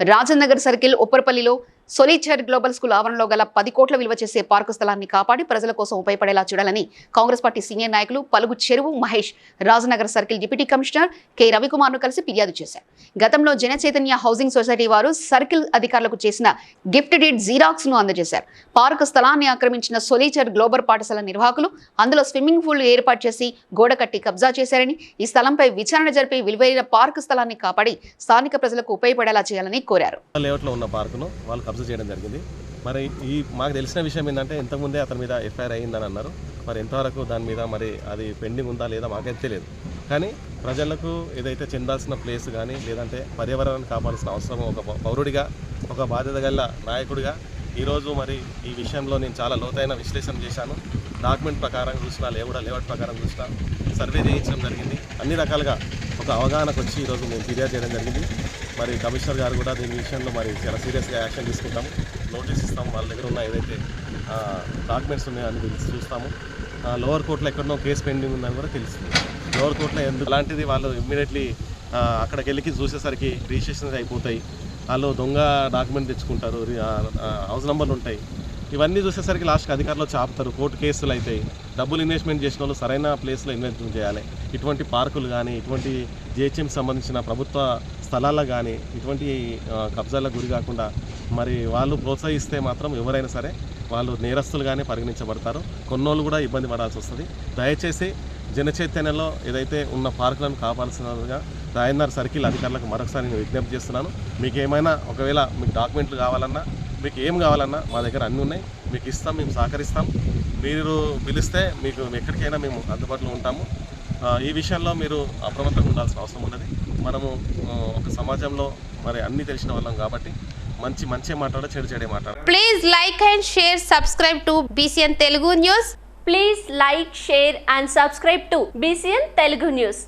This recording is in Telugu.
రాజనగర్ సర్కిల్ ఉప్పరపల్లిలో సొలిచర్ గ్లోబల్ స్కూల్ ఆవరణలో గల పది కోట్ల విలువ చేసే పార్కు స్థలాన్ని కాపాడి ప్రజల కోసం ఉపయోగపడేలా చూడాలని కాంగ్రెస్ పార్టీ సీనియర్ నాయకులు పలుగు చెరువు Mahesh Rajanagar circle deputy commissioner K. రవికుమార్ను కలిసి ఫిర్యాదు చేశారు. గతంలో జనచైతన్య హౌసింగ్ సొసైటీ వారు సర్కిల్ అధికారులకు చేసిన గిఫ్ట్ డీడ్ జీరాక్స్ను అందజేశారు. పార్కు స్థలాన్ని ఆక్రమించిన సొలిచర్ గ్లోబల్ పాఠశాల నిర్వాహకులు అందులో స్విమ్మింగ్ పూల్ ఏర్పాటు చేసి గోడ కట్టి కబ్జా చేశారని ఈ స్థలంపై విచారణ జరిపి విలువైన పార్కు స్థలాన్ని కాపాడి స్థానిక ప్రజలకు ఉపయోగపడేలా చేయాలని కోరారు. కబ్జా చేయడం జరిగింది. మరి ఈ మాకు తెలిసిన విషయం ఏంటంటే ఇంతకుముందే అతని మీద ఎఫ్ఐఆర్ అయ్యిందని అన్నారు. మరి ఎంతవరకు దాని మీద మరి అది పెండింగ్ ఉందా లేదా మాకైతే తెలియదు. కానీ ప్రజలకు ఏదైతే చెందాల్సిన ప్లేస్ కానీ లేదంటే పర్యావరణాన్ని కాపాడాల్సిన అవసరం ఒక పౌరుడిగా ఒక బాధ్యత గల నాయకుడిగా ఈరోజు మరి ఈ విషయంలో నేను చాలా లోతైన విశ్లేషణ చేశాను. డాక్యుమెంట్ ప్రకారం చూసినా లేవుడా లేఅవుట్ ప్రకారం చూసినా సర్వే చేయించడం జరిగింది. అన్ని రకాలుగా ఒక అవగాహనకు వచ్చి ఈరోజు మేము ఫిర్యాదు చేయడం జరిగింది. మరి కమిషనర్ గారు కూడా దీని విషయంలో మరి చాలా సీరియస్గా యాక్షన్ తీసుకుంటాము. నోటీస్ ఇస్తాము. వాళ్ళ దగ్గర ఉన్న ఏదైతే డాక్యుమెంట్స్ ఉన్నాయో అని తెలిసి చూస్తాము. లోవర్ కోర్టులో ఎక్కడనో కేసు పెండింగ్ ఉందని కూడా తెలుస్తుంది. లోవర్ కోర్టులో ఎందుకు అలాంటిది వాళ్ళు ఇమ్మీడియట్లీ అక్కడికి వెళ్ళి చూసేసరికి రిజిస్ట్రేషన్స్ అయిపోతాయి. వాళ్ళు దొంగ డాక్యుమెంట్ తెచ్చుకుంటారు. హౌస్ నెంబర్లు ఉంటాయి. ఇవన్నీ చూసేసరికి లాస్ట్కి అధికారులు చాపుతారు. కోర్టు కేసులు అవుతాయి డబ్బులు ఇన్వెస్ట్మెంట్ చేసిన వాళ్ళు సరైన ప్లేస్లో ఇన్వెస్ట్మెంట్ చేయాలి. ఇటువంటి పార్కులు కానీ ఇటువంటి జిహెచ్ఎం సంబంధించిన ప్రభుత్వ స్థలాల్లో కానీ ఇటువంటి కబ్జాలకు గురి కాకుండా మరి వాళ్ళు ప్రోత్సహిస్తే మాత్రం ఎవరైనా సరే వాళ్ళు నేరస్తులుగానే పరిగణించబడతారు. కొన్నోళ్ళు కూడా ఇబ్బంది పడాల్సి వస్తుంది. దయచేసి జనచైతన్యంలో ఏదైతే ఉన్న పార్కులను కాపాడుతున్నదిగా రాయన్నర్ సర్కిల్ అధికారులకు మరొకసారి నేను విజ్ఞప్తి చేస్తున్నాను. మీకు ఏమైనా ఒకవేళ మీకు డాక్యుమెంట్లు కావాలన్నా మీకు ఏం కావాలన్నా మా దగ్గర అన్నీ ఉన్నాయి. మీకు ఇస్తాం మేము సహకరిస్తాం. మీరు పిలిస్తే మీకు ఎక్కడికైనా మేము అందుబాటులో ఉంటాము. ఈ విషయంలో మీరు అప్రమత్తంగా ఉండాల్సిన అవసరం ఉన్నది. మనము ఒక సమాజంలో మరి అన్నీ తెలిసిన వాళ్ళం కాబట్టి మంచి మంచి మాట్లాడ చెడు చెడే మాట్లాడ. Please like and share subscribe to BCN Telugu news please like share and subscribe to BCN Telugu news